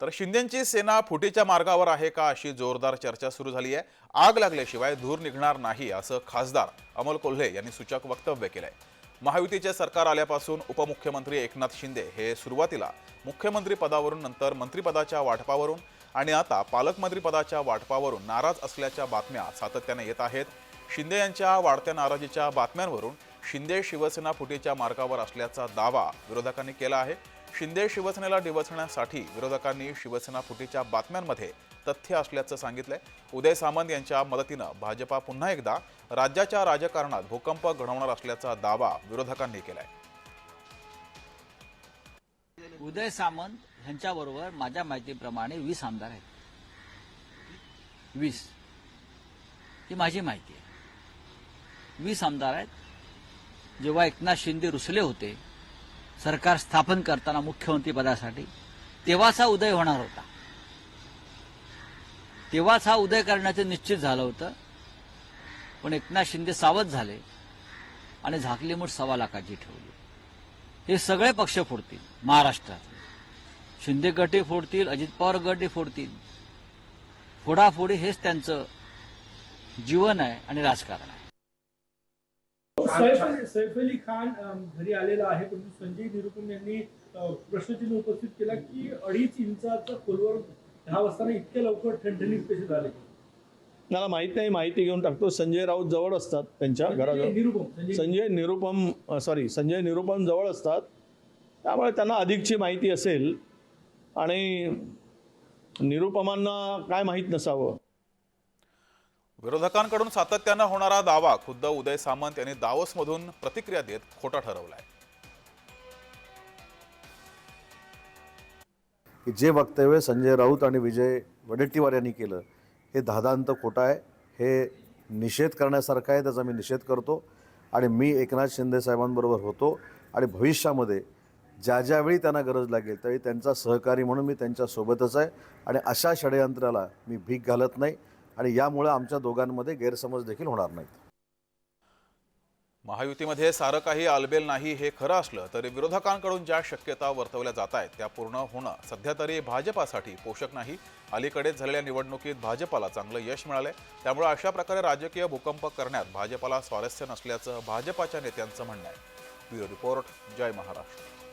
तर शिंदेची सेना फुटीच्या मार्गावर आहे का अशी जोरदार चर्चा सुरू झाली आहे. आग लागल्याशिवाय धूर निघणार नाही असं खासदार अमोल कोल्हे यांनी सूचक वक्तव्य केलंय. महायुतीचे सरकार आल्यापासून उपमुख्यमंत्री एकनाथ शिंदे हे सुरुवातीला मुख्यमंत्री पदावरून नंतर मंत्रिपदाच्या वाटपावरून आणि आता पालकमंत्रीपदाच्या वाटपावरून नाराज असल्याच्या बातम्या सातत्याने येत आहेत. शिंदे यांच्या वाढत्या नाराजीच्या बातम्यांवरून शिंदे शिवसेना फुटीच्या मार्गावर असल्याचा दावा विरोधकांनी केला आहे. शिंदे शिवसेनेला डिवचण्यासाठी विरोधकांनी शिवसेना फुटीच्या बातम्यांमध्ये तथ्य असल्याचं सांगितलंय. उदय सामंत यांच्या मदतीनं भाजपा पुन्हा एकदा राज्याच्या राजकारणात भूकंप घडवणार असल्याचा दावा विरोधकांनी केलाय. उदय सामंत यांच्याबरोबर माझ्या माहितीप्रमाणे वीस आमदार आहेत. वीस. ही माझी माहिती आहे. वीस आमदार आहेत. जेव्हा एकनाथ शिंदे रुसले होते सरकार स्थापन करताना मुख्यमंत्री पदासाठी तेव्हाच हा उदय होणार होता. तेव्हाच हा उदय करण्याचं निश्चित झालं होतं. पण एकनाथ शिंदे सावध झाले आणि झाकली मूठ सव्वा लाखाची ठेवली. हे सगळे पक्ष फोडतील महाराष्ट्रात. शिंदे गटही फोडतील अजित पवार गटे फोडतील. फोडाफोडी हेच त्यांचं जीवन आहे आणि राजकारण आहे. सैफ अली- सैफ अली खान घरी आलेला आहे परंतु संजय निरुपम यांनी प्रश्नचिन्ह उपस्थित केला की अडीच इंचाचा खोलवर दहा वाजताना इतक्या लवकर ठणठणीत कसे झाले. मला माहीत नाही माहिती घेऊन टाकतो. संजय राऊत जवळ असतात त्यांच्या घराजवळ. संजय निरुपम. सॉरी संजय निरुपम जवळ असतात. त्यामुळे त्यांना अधिकची माहिती असेल. आणि निरुपमांना काय माहीत नसावं? विरोधकांकडून सातत्यानं होणारा दावा खुद्द उदय सामंत यांनी दावोसमधून प्रतिक्रिया देत खोटा ठरवलाय. की जे वक्तव्य संजय राऊत आणि विजय वडेट्टीवार यांनी केलं हे धादांत खोटं आहे हे निषेध करण्यासारखं आहे त्याचा मी निषेध करतो आणि मी एकनाथ शिंदे साहेबांबरोबर होतो आणि भविष्यामध्ये ज्या ज्यावेळी त्यांना गरज लागेल त्यावेळी त्यांचा सहकारी म्हणून मी त्यांच्यासोबतच आहे आणि अशा षडयंत्राला मी भीक घालत नाही. आणि यामुळे आमच्या दोघांमध्ये गैरसमज देखील होणार नाहीत. महायुतीमध्ये सारं काही आलबेल नाही हे खरं असलं तरी विरोधकांकडून ज्या शक्यता वर्तवल्या जात आहेत त्या पूर्ण होणं सध्या तरी भाजपासाठी पोषक नाही. अलीकडेच झालेल्या निवडणुकीत भाजपाला चांगलं यश मिळालंय. त्यामुळे अशा प्रकारे राजकीय भूकंप करण्यात भाजपाला स्वारस्य नसल्याचं भाजपाच्या नेत्यांचं म्हणणं आहे. ब्युरो रिपोर्ट जय महाराष्ट्र.